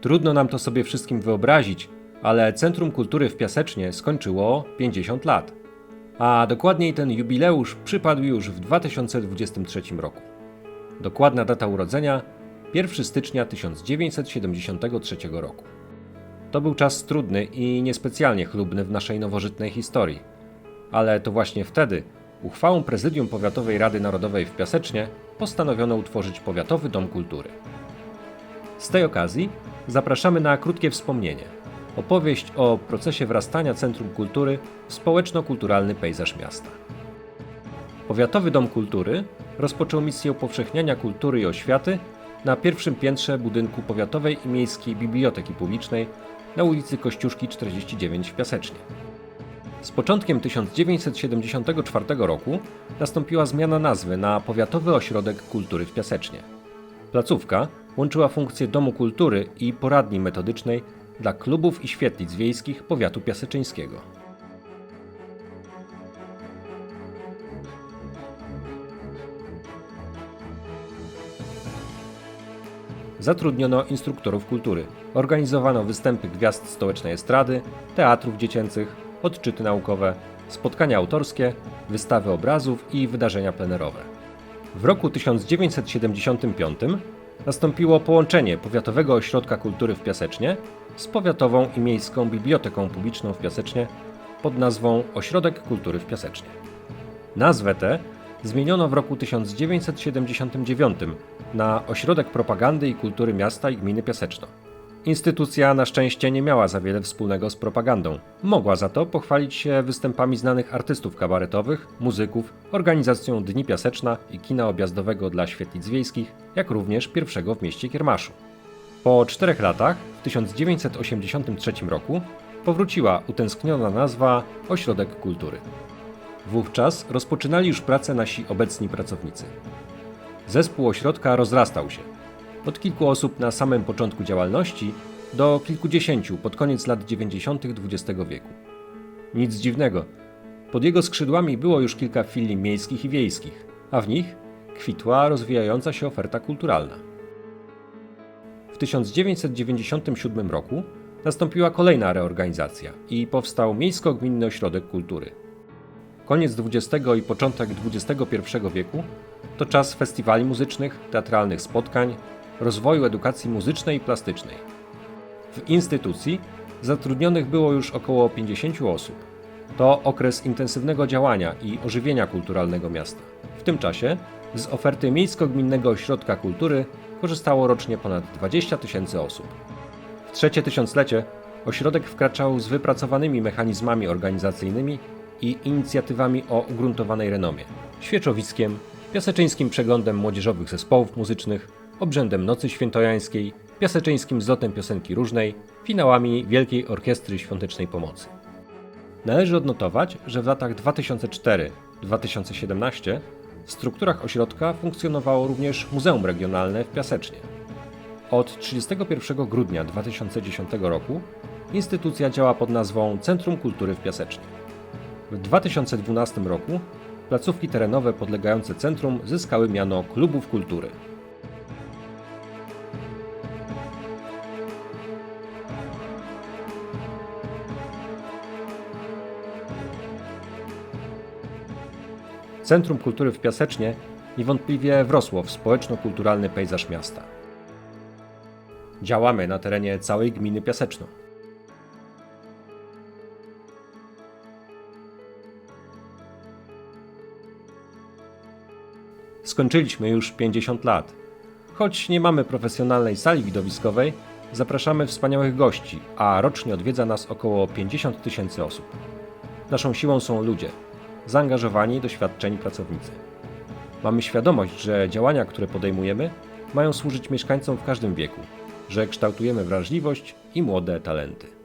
Trudno nam to sobie wszystkim wyobrazić, ale Centrum Kultury w Piasecznie skończyło 50 lat. A dokładniej ten jubileusz przypadł już w 2023 roku. Dokładna data urodzenia 1 stycznia 1973 roku. To był czas trudny i niespecjalnie chlubny w naszej nowożytnej historii. Ale to właśnie wtedy uchwałą Prezydium Powiatowej Rady Narodowej w Piasecznie postanowiono utworzyć Powiatowy Dom Kultury. Z tej okazji zapraszamy na krótkie wspomnienie. Opowieść o procesie wrastania Centrum Kultury w społeczno-kulturalny pejzaż miasta. Powiatowy Dom Kultury rozpoczął misję upowszechniania kultury i oświaty na pierwszym piętrze budynku Powiatowej i Miejskiej Biblioteki Publicznej na ulicy Kościuszki 49 w Piasecznie. Z początkiem 1974 roku nastąpiła zmiana nazwy na Powiatowy Ośrodek Kultury w Piasecznie. Placówka łączyła funkcje Domu Kultury i poradni metodycznej dla klubów i świetlic wiejskich powiatu piaseczyńskiego. Zatrudniono instruktorów kultury. Organizowano występy gwiazd stołecznej estrady, teatrów dziecięcych, odczyty naukowe, spotkania autorskie, wystawy obrazów i wydarzenia plenerowe. W roku 1975 nastąpiło połączenie Powiatowego Ośrodka Kultury w Piasecznie z Powiatową i Miejską Biblioteką Publiczną w Piasecznie pod nazwą Ośrodek Kultury w Piasecznie. Nazwę tę zmieniono w roku 1979 na Ośrodek Propagandy i Kultury Miasta i Gminy Piaseczno. Instytucja na szczęście nie miała za wiele wspólnego z propagandą. Mogła za to pochwalić się występami znanych artystów kabaretowych, muzyków, organizacją Dni Piaseczna i kina objazdowego dla świetlic wiejskich, jak również pierwszego w mieście Kiermaszu. Po czterech latach, w 1983 roku, powróciła utęskniona nazwa Ośrodek Kultury. Wówczas rozpoczynali już pracę nasi obecni pracownicy. Zespół ośrodka rozrastał się. Od kilku osób na samym początku działalności do kilkudziesięciu pod koniec lat 90. XX wieku. Nic dziwnego. Pod jego skrzydłami było już kilka filii miejskich i wiejskich, a w nich kwitła rozwijająca się oferta kulturalna. W 1997 roku nastąpiła kolejna reorganizacja i powstał Miejsko-Gminny Ośrodek Kultury. Koniec XX i początek XXI wieku to czas festiwali muzycznych, teatralnych spotkań, rozwoju edukacji muzycznej i plastycznej. W instytucji zatrudnionych było już około 50 osób. To okres intensywnego działania i ożywienia kulturalnego miasta. W tym czasie z oferty Miejsko-Gminnego Ośrodka Kultury korzystało rocznie ponad 20 tysięcy osób. W trzecie tysiąclecie ośrodek wkraczał z wypracowanymi mechanizmami organizacyjnymi i inicjatywami o ugruntowanej renomie. Świeczowiskiem, piaseczyńskim przeglądem młodzieżowych zespołów muzycznych, obrzędem Nocy Świętojańskiej, piaseczyńskim zlotem piosenki różnej, finałami Wielkiej Orkiestry Świątecznej Pomocy. Należy odnotować, że w latach 2004-2017 w strukturach ośrodka funkcjonowało również Muzeum Regionalne w Piasecznie. Od 31 grudnia 2010 roku instytucja działa pod nazwą Centrum Kultury w Piasecznie. W 2012 roku placówki terenowe podlegające centrum zyskały miano klubów kultury. Centrum Kultury w Piasecznie niewątpliwie wrosło w społeczno-kulturalny pejzaż miasta. Działamy na terenie całej gminy Piaseczno. Skończyliśmy już 50 lat. Choć nie mamy profesjonalnej sali widowiskowej, zapraszamy wspaniałych gości, a rocznie odwiedza nas około 50 tysięcy osób. Naszą siłą są ludzie, zaangażowani doświadczeni pracownicy. Mamy świadomość, że działania, które podejmujemy, mają służyć mieszkańcom w każdym wieku, że kształtujemy wrażliwość i młode talenty.